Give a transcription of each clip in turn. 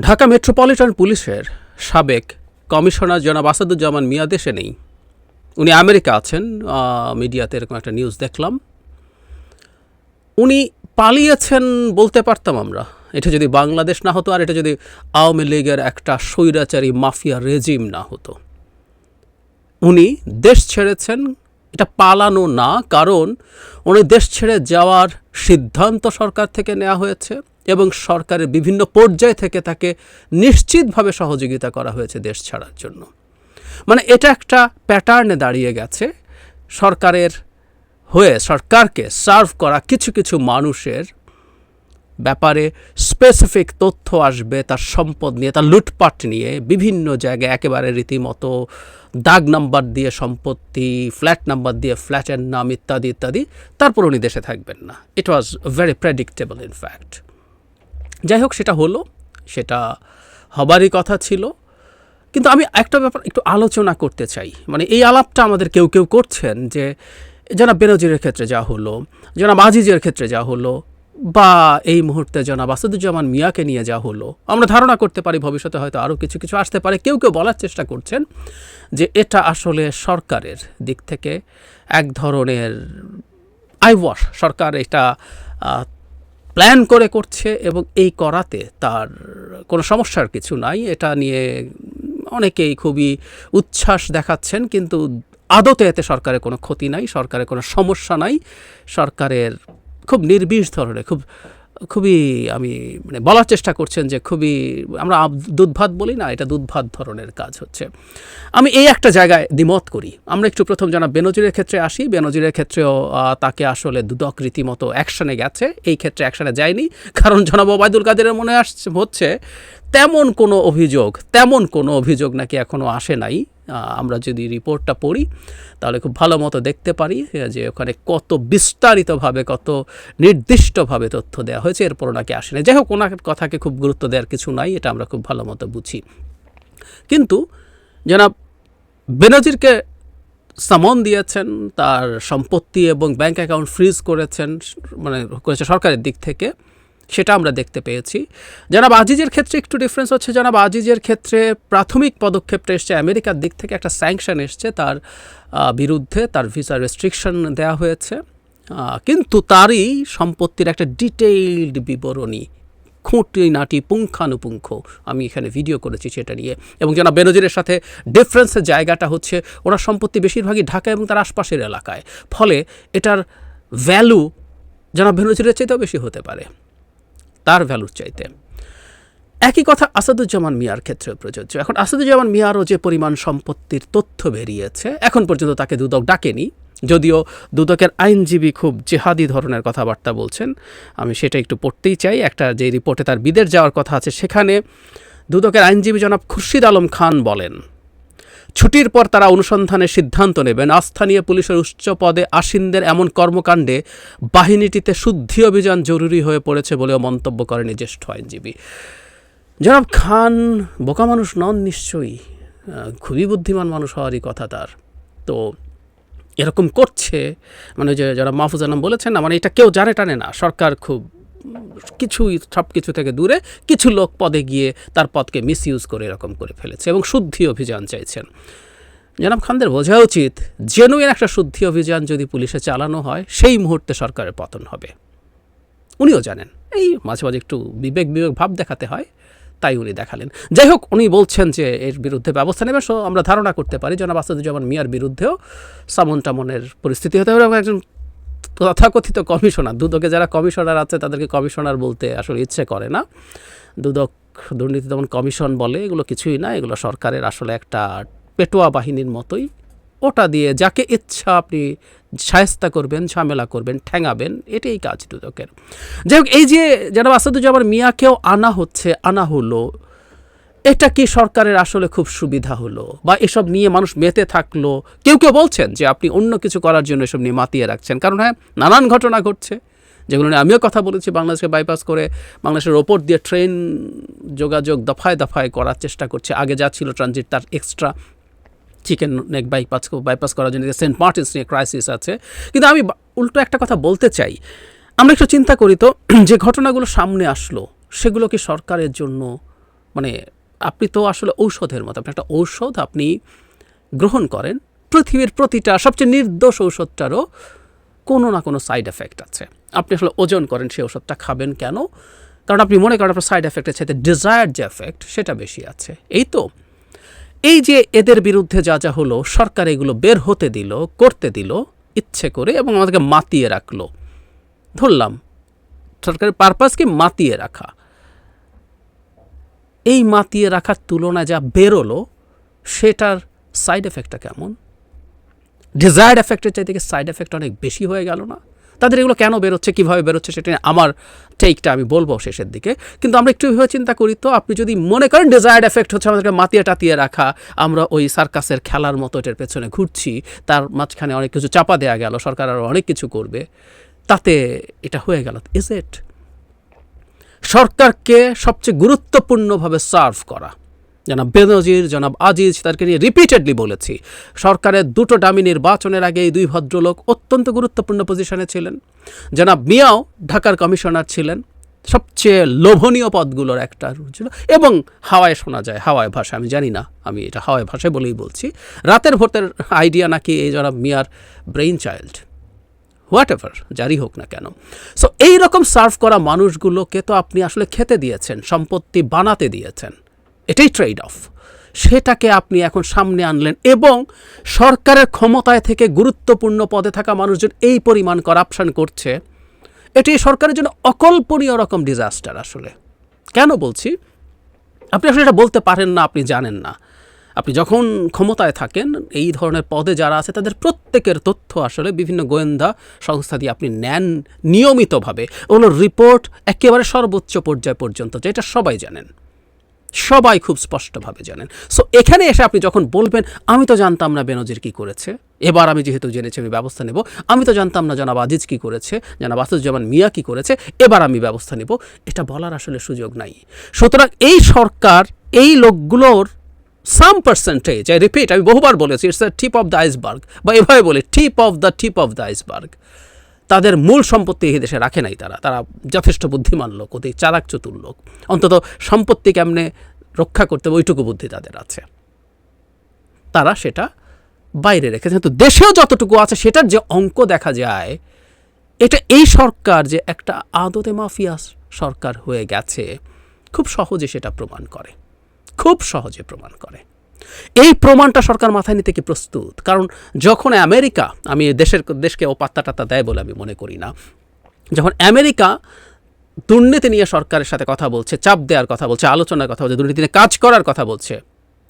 Dhaka metropolitan পুলিশের সাবেক commissioner জনাব আসাদুজ্জামান মিয়া দেশে নেই। উনি আমেরিকা আছেন মিডিয়াতে এরকম একটা নিউজ দেখলাম। উনি পালিয়েছেন বলতে পারতাম আমরা। এটা যদি বাংলাদেশ না হতো আর এটা যদি আওয়ামী লীগের একটা স্বৈরাচারী মাফিয়া রেজিম না হতো। উনি দেশ ছেড়েছেন এটা পালানো না, কারণ উনি দেশ ছেড়ে যাওয়ার সিদ্ধান্ত সরকার থেকে নেওয়া হয়েছে এবং সরকারের বিভিন্ন পর্যায় থেকে তাকে নিশ্চিতভাবে সহযোগিতা করা হয়েছে দেশ ছাড়ার জন্য। মানে এটা একটা প্যাটার্নে দাঁড়িয়ে গেছে। সরকারের হয়ে, সরকারকে সার্ভ করা কিছু কিছু মানুষের ব্যাপারে স্পেসিফিক তথ্য আসবে, তার সম্পদ নিয়ে, তার লুটপাট নিয়ে, বিভিন্ন জায়গায় একেবারে রীতিমতো দাগ নাম্বার দিয়ে সম্পত্তি ফ্ল্যাট নাম্বার দিয়ে ফ্ল্যাটের নাম ইত্যাদি ইত্যাদি, তারপর উনি দেশে থাকবেন না। It was very predictable in fact যাই হোক, সেটা হলো, সেটা হবারই কথা ছিল। কিন্তু আমি একটা ব্যাপার, একটু আলোচনা করতে চাই। মানে এই আলাপটা আমাদের কেউ কেউ করছেন যে, জনাব বেনজিরের ক্ষেত্রে যা হলো, জনাব মাজিজের ক্ষেত্রে যা হলো বা এই মুহূর্তে জনাব আসাদুজ্জামান মিয়াকে নিয়ে যা হলো, আমরা ধারণা করতে পারি ভবিষ্যতে হয়তো আরও কিছু কিছু আসতে পারে। কেউ কেউ বলার চেষ্টা করছেন যে এটা আসলে সরকারের দিক থেকে এক ধরনের আই ওয়াশ সরকার এটা প্ল্যান করে করছে এবং এই করাতে তার কোনো সমস্যার কিছু নাই। এটা নিয়ে অনেকেই খুবই উচ্ছ্বাস দেখাচ্ছেন, কিন্তু আদতে এতে সরকারের কোনো ক্ষতি নাই, সরকারের কোনো সমস্যা নাই। সরকারের খুব নির্বিষ ধরনের, খুব, খুবই, আমি মানে বলার চেষ্টা করছেন যে খুবই, আমরা দুধভাত বলি না, এটা দুধভাত ধরনের কাজ হচ্ছে। আমি এই একটা জায়গায় দ্বিমত করি। আমরা একটু প্রথম জানা বেনজিরের ক্ষেত্রে আসি। বেনজিরের ক্ষেত্রেও তাকে আসলে দুদক রীতিমতো অ্যাকশনে গেছে। এই ক্ষেত্রে অ্যাকশনে যায়নি। কারণ জনাব ওবায়দুল কাদেরের মনে আসছে হচ্ছে, তেমন কোনো অভিযোগ, তেমন কোনো অভিযোগ নাকি এখনও আসে নাই। আমরা যদি রিপোর্টটা পড়ি, তাহলে খুব ভালো মতো দেখতে পারি যে ওখানে কত বিস্তারিতভাবে, কত নির্দিষ্টভাবে তথ্য দেওয়া হয়েছে এরপর নাকি আসে না যাই হোক, ওনার কথাকে খুব গুরুত্ব দেওয়ার কিছু নাই, এটা আমরা খুব ভালো মতো বুঝি। কিন্তু জনাব বেনজিরকে সামন দিয়েছেন, তার সম্পত্তি এবং ব্যাংক অ্যাকাউন্ট ফ্রিজ করেছেন মানে করেছে সরকারের দিক থেকে। সেটা আমরা দেখতে পেয়েছি। জনাব আজিজের ক্ষেত্রে একটু ডিফারেন্স হচ্ছে, জনাব আজিজের ক্ষেত্রে প্রাথমিক পদক্ষেপটা এসছে, আমেরিকার দিক থেকে একটা স্যাংশন এসছে, তার বিরুদ্ধে তার ভিসা রেস্ট্রিকশন দেওয়া হয়েছে। কিন্তু তারই সম্পত্তির একটা ডিটেইলড বিবরণী খুঁটিনাটি পুঙ্খানুপুঙ্খ আমি এখানে ভিডিও করেছি সেটা নিয়ে। এবং জানা বেনজিরের সাথে ডিফারেন্সের জায়গাটা হচ্ছে, ওনার সম্পত্তি বেশিরভাগই ঢাকা এবং তার আশপাশের এলাকায়। ফলে এটার ভ্যালু জানা বেনজিরের চাইতেও বেশি হতে পারে। তার ভ্যালুর চাইতে। একই কথা আসাদুজ্জামান মিয়ার ক্ষেত্রেও প্রযোজ্য। এখন আসাদুজ্জামান মিয়ারও যে পরিমাণ সম্পত্তির তথ্য বেরিয়েছে, এখন পর্যন্ত তাকে দুদক ডাকেনি। যদিও দুদকের আইনজীবী খুব জেহাদি ধরনের কথাবার্তা বলছেন। আমি সেটা একটু পড়তেই চাই। একটা যে রিপোর্টে তার বিদেশ যাওয়ার কথা আছে, সেখানে দুদকের আইনজীবী জনাব খুরশিদ আলম খান বলেন ছুটির পর তারা অনুসন্ধানের সিদ্ধান্ত নেবেন স্থানীয় পুলিশের উচ্চ পদে আসীনদের এমন কর্মকাণ্ডে বাহিনীটিতে শুদ্ধি অভিযান জরুরি হয়ে পড়েছে বলেও মন্তব্য করেন জ্যেষ্ঠ আইনজীবী। জনাব খান, বোকা মানুষ নন নিশ্চয়ই। খুবই বুদ্ধিমান মানুষ হওয়ারই কথা তার। তো এরকম করছে মানে যে যারা মাহফুজ আলম বলেছেন না মানে এটা কেউ জানে টানে না। সরকার খুব কিছুই সব কিছু থেকে দূরে কিছু লোক পদে গিয়ে তার পদকে মিসইউজ করে এরকম করে ফেলেছে এবং শুদ্ধি অভিযান চাইছেন। জনাব খানদের বোঝা উচিত জেনুইন একটা শুদ্ধি অভিযান যদি পুলিশে চালানো হয়, সেই মুহূর্তে সরকারের পতন হবে। উনিও জানেন, এই মাঝে মাঝে একটু বিবেক বিবেক ভাব দেখাতে হয়, তাই উনি দেখালেন। যাই হোক, উনি বলছেন যে এর বিরুদ্ধে ব্যবস্থা নেবে, সো আমরা ধারণা করতে পারি, জনাব আসাদুজ্জামান মিয়ার বিরুদ্ধেও সামন টামনের পরিস্থিতি হতে পারে এবং একজন তথাকথিত কমিশনার। দুদকে যারা কমিশনার আছে, তাদেরকে কমিশনার বলতে আসলে ইচ্ছে করে না। দুদক দুর্নীতি দমন কমিশন বলে, এগুলো কিছুই না। এগুলো সরকারের আসলে একটা পেটোয়া বাহিনীর মতোই। ওটা দিয়ে যাকে ইচ্ছা আপনি সায়স্তা করবেন, ঝামেলা করবেন ঠ্যাঙাবেন এটাই কাজ দুদকের। যাই হোক, এই যে যারা আসাদুজ্জামান মিয়াকেও আনা হচ্ছে, আনা হলো। এটা কি সরকারের আসলে খুব সুবিধা হলো? বা এসব নিয়ে মানুষ মেতে থাকল? কেউ কেউ বলছেন যে আপনি অন্য কিছু করার জন্য এসব নিয়ে মাতিয়ে রাখছেন। কারণ হ্যাঁ নানান ঘটনা ঘটছে। যেগুলো নিয়ে আমিও কথা বলেছি বাংলাদেশকে বাইপাস করে। বাংলাদেশের ওপর দিয়ে ট্রেন যোগাযোগ দফায় দফায় করার চেষ্টা করছে। আগে যা ছিল ট্রানজিট তার extra chicken neck bypass bypass করার জন্য সেন্ট মার্টিনস নিয়ে ক্রাইসিস আছে। কিন্তু আমি উল্টো একটা কথা বলতে চাই। আমরা একটু চিন্তা করি তো, যে ঘটনাগুলো সামনে আসলো, সেগুলো কি সরকারের জন্য মানে আপনি তো আসলে ঔষধের মতো, আপনি একটা ঔষধ আপনি গ্রহণ করেন, পৃথিবীর প্রতিটা, সবচেয়ে নির্দোষ ঔষধটারও কোনো না কোনো সাইড এফেক্ট আছে। আপনি আসলে ওজন করেন, সেই ওষুধটা খাবেন কেন? কারণ আপনি মনে করেন আপনার সাইড এফেক্টের সাথে ডিজায়ার্ড যে এফেক্ট সেটা বেশি আছে। এই তো, এই যে এদের বিরুদ্ধে যা যা হলো, সরকার এগুলো বের হতে দিল, করতে দিল, ইচ্ছে করে এবং আমাদেরকে মাতিয়ে রাখল। ধরলাম, সরকারের পারপাসকে মাতিয়ে রাখা। এই মাতিয়ে রাখার তুলনায় যা বেরোলো, সেটার সাইড এফেক্টটা কেমন? ডিজায়ার্ড এফেক্টের চাইতে কি সাইড এফেক্ট অনেক বেশি হয়ে গেল না? তাদের এগুলো কেন বেরোচ্ছে, কীভাবে বেরোচ্ছে, সেটা নিয়ে আমার টেকটা আমি বলব শেষের দিকে। কিন্তু আমরা একটু ভেবে চিন্তা করি তো, আপনি যদি মনে করেন ডিজায়ার্ড এফেক্ট হচ্ছে আমাদেরকে মাতিয়ে টাতিয়ে রাখা, আমরা ওই সার্কাসের খেলার মতো এটার পেছনে ঘুরছি, তার মাঝখানে অনেক কিছু চাপা দেওয়া গেল, সরকার আরও অনেক কিছু করবে, তাতে এটা হয়ে গেল। ইজ ইট সরকারকে সবচেয়ে গুরুত্বপূর্ণভাবে সার্ভ করা। জনাব বেনজির, জনাব আজিজ, তাদেরকে নিয়ে রিপিটেডলি বলেছি, সরকারের দুটো ডামি নির্বাচনের আগে এই দুই ভদ্রলোক অত্যন্ত গুরুত্বপূর্ণ পজিশনে ছিলেন। জনাব মিয়াও ঢাকার কমিশনার ছিলেন। সবচেয়ে লোভনীয় পদগুলোর একটা ছিল। এবং হাওয়ায় শোনা যায়, হাওয়ায় ভাষা আমি জানি না, আমি এটা হাওয়ায় ভাষায় বলেই বলছি। রাতের ভোটের আইডিয়া নাকি এই জনাব মিয়ার ব্রেইন চাইল্ড হোয়াট এভার যারই হোক না কেন। সো এই রকম সার্ভ করা মানুষগুলোকে তো আপনি আসলে খেতে দিয়েছেন, সম্পত্তি বানাতে দিয়েছেন। এটাই ট্রেড অফ সেটাকে আপনি এখন সামনে আনলেন এবং সরকারের ক্ষমতায় থেকে গুরুত্বপূর্ণ পদে থাকা মানুষজন এই পরিমাণ করাপশন করছে। এটি সরকারের জন্য অকল্পনীয় রকম ডিজাস্টার আসলে। কেন বলছি? আপনি আসলে এটা বলতে পারেন না, আপনি জানেন না। আপনি যখন ক্ষমতায় থাকেন, এই ধরনের পদে যারা আছে, তাদের প্রত্যেকের তথ্য আসলে বিভিন্ন গোয়েন্দা সংস্থা দিয়ে আপনি নেন নিয়মিতভাবে। ওগুলোর রিপোর্ট একেবারে সর্বোচ্চ পর্যায় পর্যন্ত, যেটা সবাই জানেন। সবাই খুব স্পষ্টভাবে জানেন। সো এখানে এসে আপনি যখন বলবেন, আমি তো জানতাম না বেনজির কী করেছে। এবার আমি যেহেতু জেনেছি, আমি ব্যবস্থা নেব। আমি তো জানতাম না জানাব আজিজ কী করেছে, জানাব আসুজ্জামান মিয়া কী করেছে, এবার আমি ব্যবস্থা নেব। এটা বলার আসলে সুযোগ নাই। সুতরাং এই সরকার, এই লোকগুলোর সাম পার্সেন্টেজ আই রিপিট আমি বহুবার বলেছি it's the tip of the iceberg বা এভাবে বলি tip of the tip of the iceberg তাদের মূল সম্পত্তি এই দেশে রাখে নাই তারা। তারা যথেষ্ট বুদ্ধিমান লোক, অতি চালাক চতুর লোক। অন্তত সম্পত্তি কেমনে রক্ষা করতে ওইটুকু বুদ্ধি তাদের আছে। তারা সেটা বাইরে রেখেছে। কিন্তু দেশেও যতটুকু আছে, সেটার যে অঙ্ক দেখা যায়, এটা এই সরকার যে একটা আদতে মাফিয়া সরকার হয়ে গেছে, খুব সহজে সেটা প্রমাণ করে। খুব সহজে প্রমাণ করে। এই প্রমাণটা সরকার মাথায় নিতে কি প্রস্তুত? কারণ যখন আমেরিকা, আমি দেশের দেশকে ও পাত্তা টাত্তা দেয় বলে আমি মনে করি না, যখন আমেরিকা দুর্নীতি নিয়ে সরকারের সাথে কথা বলছে, চাপ দেওয়ার কথা বলছে, আলোচনার কথা বলছে, দুর্নীতি নিয়ে কাজ করার কথা বলছে,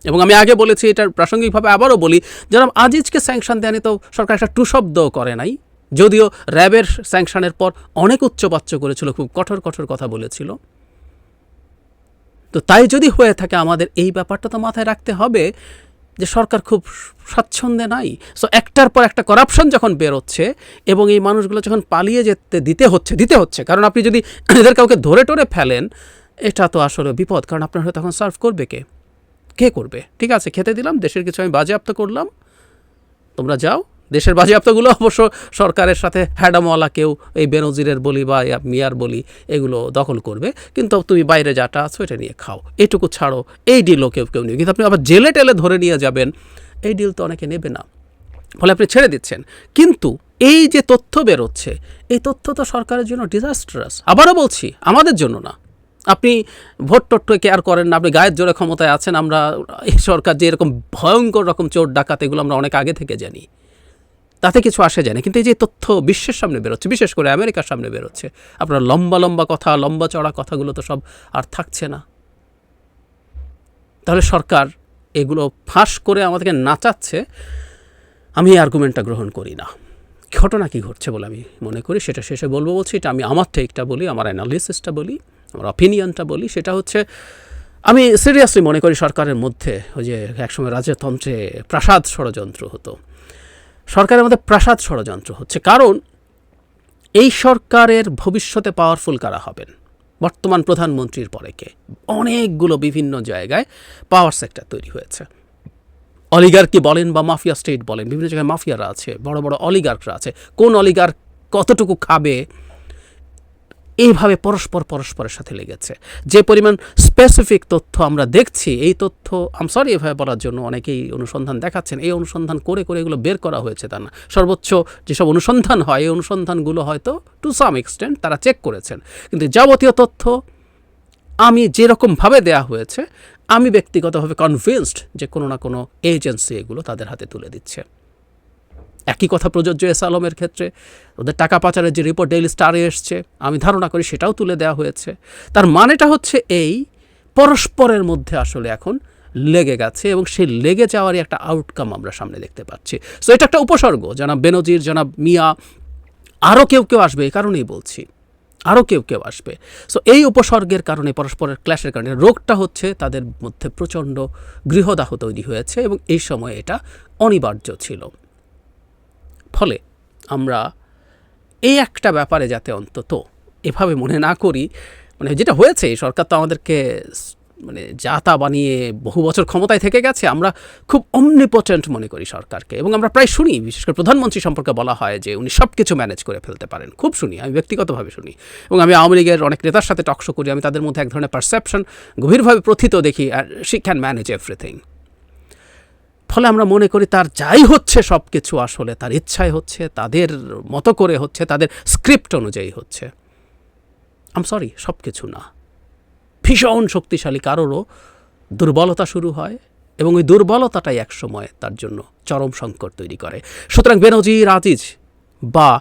এবং আমি আগে বলেছি এটার প্রাসঙ্গিকভাবে আবারও বলি যারা আজিজকে স্যাংশন দেয়নি তো সরকার একটা টু শব্দও করে নাই, যদিও র্যাবের স্যাংশনের পর অনেক উচ্চবাচ্য করেছিল, খুব কঠোর কঠোর কথা বলেছিল। তো তাই যদি হয়ে থাকে, আমাদের এই ব্যাপারটা তো মাথায় রাখতে হবে যে সরকার খুব স্বাচ্ছন্দ্যে নাই। সো একটার পর একটা করাপশন যখন বেরোচ্ছে এবং এই মানুষগুলো যখন পালিয়ে যেতে, দিতে হচ্ছে দিতে হচ্ছে, কারণ আপনি যদি এদের কাউকে ধরে টরে ফেলেন, এটা তো আসলে বিপদ, কারণ আপনার হয়তো তখন সার্ভ করবে কে? কে করবে? ঠিক আছে, খেতে দিলাম, দেশের কিছু আমি বাজেয়াপ্ত করলাম। তোমরা যাও দেশের বাজেয়াপ্তগুলো অবশ্য সরকারের সাথে হ্যাডামওয়ালা কেউ, এই বেনজিরের বলি বা মিয়ার বলি, এগুলো দখল করবে। কিন্তু তুমি বাইরে যাটা আছো এটা নিয়ে খাও। এটুকু ছাড়ো। এই ডিলও কেউ কেউ নেবে। কিন্তু আপনি আবার জেলে টেলে ধরে নিয়ে যাবেন, এই ডিল তো অনেকে নেবে না। ফলে আপনি ছেড়ে দিচ্ছেন। কিন্তু এই যে তথ্য বেরোচ্ছে, এই তথ্য তো সরকারের জন্য ডিজাস্টারাস আবারও বলছি, আমাদের জন্য না। আপনি ভোট টোট্ট কেয়ার করেন না। আপনি গায়ের জোরে ক্ষমতায় আছেন, আমরা এই সরকার যে এরকম ভয়ঙ্কর রকম চোর ডাকাত, এগুলো আমরা অনেক আগে থেকে জানি। তাতে কিছু আসে যায় না। কিন্তু এই যে তথ্য বিশ্বের সামনে বেরোচ্ছে, বিশেষ করে আমেরিকার সামনে বেরোচ্ছে, আপনার লম্বা লম্বা কথা, লম্বা চড়া কথাগুলো তো সব আর থাকছে না। তাহলে সরকার এগুলো ফাঁস করে আমাদেরকে নাচাচ্ছে, আমি এই আর্গুমেন্টটা গ্রহণ করি না। ঘটনা কী ঘটছে বলে আমি মনে করি, সেটা শেষে বলব বলছি, এটা আমি আমার টেকটা বলি, আমার অ্যানালিসিসটা বলি, আমার অপিনিয়নটা বলি, সেটা হচ্ছে, আমি সিরিয়াসলি মনে করি সরকারের মধ্যে ওই যে একসময় রাজতন্ত্রে প্রাসাদ ষড়যন্ত্র হতো। সরকারের মধ্যে প্রাসাদ ষড়যন্ত্র হচ্ছে। কারণ এই সরকারের ভবিষ্যতে পাওয়ারফুল কারা হবেন? বর্তমান প্রধানমন্ত্রীর পরে কে? অনেকগুলো বিভিন্ন জায়গায় পাওয়ার সেক্টর তৈরি হয়েছে। অলিগার কি বলেন বা মাফিয়া স্টেট বলেন, বিভিন্ন জায়গায় মাফিয়ারা আছে, বড় বড় অলিগার্করা আছে। কোন অলিগার কতটুকু খাবে এইভাবে পরস্পর পরস্পরের সাথে লেগেছে। যে পরিমাণ স্পেসিফিক তথ্য আমরা দেখছি, এই তথ্য আম সরি এভাবে বলার জন্য অনেকেই অনুসন্ধান দেখাচ্ছেন, এই অনুসন্ধান করে করে এগুলো বের করা হয়েছে তা না। সর্বোচ্চ যেসব অনুসন্ধান হয়, এই অনুসন্ধানগুলো হয়তো টু সাম এক্সটেন্ট তারা চেক করেছেন। কিন্তু যাবতীয় তথ্য আমি যেরকমভাবে দেয়া হয়েছে, আমি ব্যক্তিগতভাবে কনভিন্সড যে কোনো না কোনো এজেন্সি এগুলো তাদের হাতে তুলে দিচ্ছে। একই কথা প্রযোজ্য এস আলমের ক্ষেত্রে। ওদের টাকা পাচারের যে রিপোর্ট ডেইলি স্টারে এসছে, আমি ধারণা করি সেটাও তুলে দেওয়া হয়েছে। তার মানেটা হচ্ছে এই, পরস্পরের মধ্যে আসলে এখন লেগে গেছে এবং সেই লেগে যাওয়ারই একটা আউটকাম আমরা সামনে দেখতে পাচ্ছি। সো এটা একটা উপসর্গ। জনাব বেনজির, জনাব মিয়া আরও কেউ কেউ আসবে, এই কারণেই বলছি। আরও কেউ কেউ আসবে। সো এই উপসর্গের কারণে, পরস্পরের ক্ল্যাশের কারণে রোগটা হচ্ছে তাদের মধ্যে প্রচণ্ড গৃহদাহ তৈরি হয়েছে এবং এই সময় এটা অনিবার্য ছিল। ফলে আমরা এই একটা ব্যাপারে যাতে অন্তত এভাবে মনে না করি মানে যেটা হয়েছে, সরকার তো আমাদেরকে মানে জাতা বানিয়ে বহু বছর ক্ষমতায় থেকে গেছে, আমরা খুব অমনিপোটেন্ট মনে করি সরকারকে। এবং আমরা প্রায় শুনি, বিশেষ করে প্রধানমন্ত্রী সম্পর্কে বলা হয় যে উনি সব কিছু ম্যানেজ করে ফেলতে পারেন। খুব শুনি, আমি ব্যক্তিগতভাবে শুনি। এবং আমি আওয়ামী লীগের অনেক নেতার সাথে টকশো করি, আমি তাদের মধ্যে এক ধরনের পারসেপশন গভীরভাবে প্রথিত দেখি, আর শি ক্যান ম্যানেজ এভরিথিং ফলে আমরা মনে করি তার যাই হচ্ছে সব কিছু আসলে, তার ইচ্ছায় হচ্ছে, তাদের মতো করে হচ্ছে, তাদের স্ক্রিপ্ট অনুযায়ী হচ্ছে। আম সরি সব কিছু না। ভীষণ শক্তিশালী, কারোরও দুর্বলতা শুরু হয় এবং ওই দুর্বলতাটাই একসময় তার জন্য চরম সংকট তৈরি করে। সুতরাং বেনজির আজিজ বা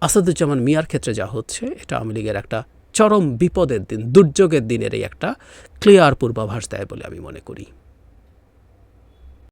আসাদুজ্জামান মিয়ার ক্ষেত্রে যা হচ্ছে, এটা আওয়ামী লীগের একটা চরম বিপদের দিন, দুর্যোগের দিনের এই একটা ক্লিয়ার পূর্বাভাস দেয় বলে আমি মনে করি।